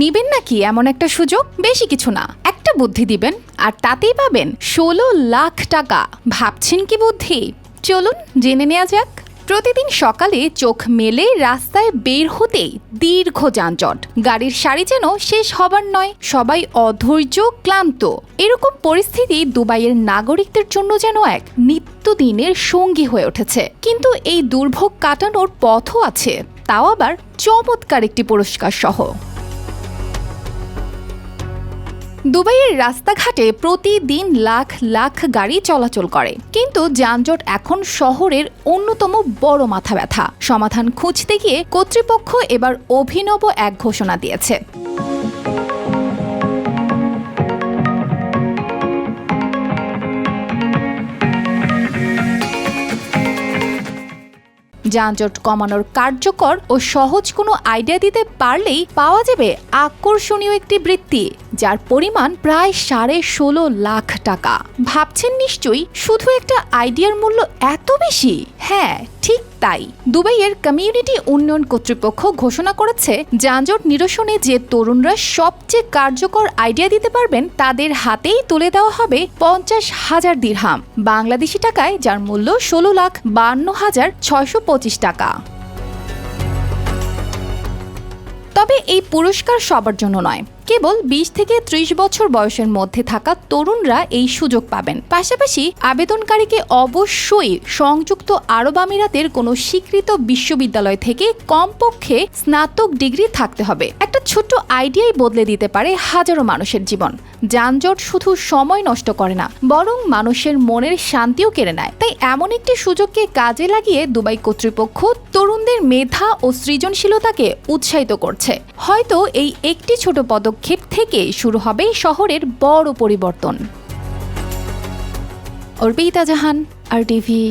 নিবেন নাকি এমন একটা সুযোগ? বেশি কিছু না। একটা বুদ্ধি দিবেন, আর তাতেই পাবেন ষোলো লাখ টাকা। ভাবছেন কি বুদ্ধি? চলুন জেনে নেওয়া যাক। প্রতিদিন সকালে চোখ মেলে রাস্তায় বের হতেই দীর্ঘ যানজট। গাড়ির সারি যেন শেষ হবার নয়, সবাই অধৈর্য, ক্লান্ত। এরকম পরিস্থিতি দুবাইয়ের নাগরিকদের জন্য যেন এক নিত্যদিনের সঙ্গী হয়ে উঠেছে। কিন্তু এই দুর্ভোগ কাটানোর পথও আছে, তাও আবার চমৎকার একটি পুরস্কার সহ দুবাইয়ের রাস্তাঘাটে প্রতিদিন লাখ লাখ গাড়ি চলাচল করে। কিন্তু যানজট এখন শহরের অন্যতম বড় মাথা ব্যথা। সমাধান খুঁজতে গিয়ে কর্তৃপক্ষ এবার অভিনব এক ঘোষণা দিয়েছে। যানজট কমানোর কার্যকর ও সহজ কোনো আইডিয়া দিতে পারলেই পাওয়া যাবে আকর্ষণীয় একটি বৃত্তি। যার পরিমাণ প্রায় সাড়ে ষোলো লাখ টাকা। ভাবছেন নিশ্চয়ই শুধু একটা আইডিয়ার মূল্য এত বেশি? হ্যাঁ ঠিক তাই। দুবাইয়ের কমিউনিটি উন্নয়ন কর্তৃপক্ষ ঘোষণা করেছে, যানজট নিরসনে যে তরুণরা সবচেয়ে কার্যকর আইডিয়া দিতে পারবেন তাদের হাতেই তুলে দেওয়া হবে পঞ্চাশ হাজার দিরহাম, বাংলাদেশি টাকায়, যার মূল্য ষোলো লাখ বান্ন হাজার ছয়শো পঁচিশ টাকা। তবে এই পুরস্কার সবার জন্য নয় কেবল বিশ থেকে ত্রিশ বছর বয়সের মধ্যে থাকা তরুণরা এই সুযোগ পাবেন। পাশাপাশি আবেদনকারীকে অবশ্যই সংযুক্ত আরব আমিরাতের কোনো স্বীকৃত বিশ্ববিদ্যালয় থেকে কমপক্ষে স্নাতক ডিগ্রি থাকতে হবে। একটা ছোট্ট আইডিয়াই বদলে দিতে পারে হাজারো মানুষের জীবন। যানজট শুধু সময় নষ্ট করে না, বরং মানুষের মনের শান্তিও কেড়ে নেয়। তাই এমন একটি সুযোগকে কাজে লাগিয়ে দুবাই কর্তৃপক্ষ তরুণদের মেধা ও সৃজনশীলতাকে উৎসাহিত করছে। হয়তো এই একটি ছোট পদক্ষেপ থেকে শুরু হবে শহরের বড় পরিবর্তন। Arpita Jahan R TV.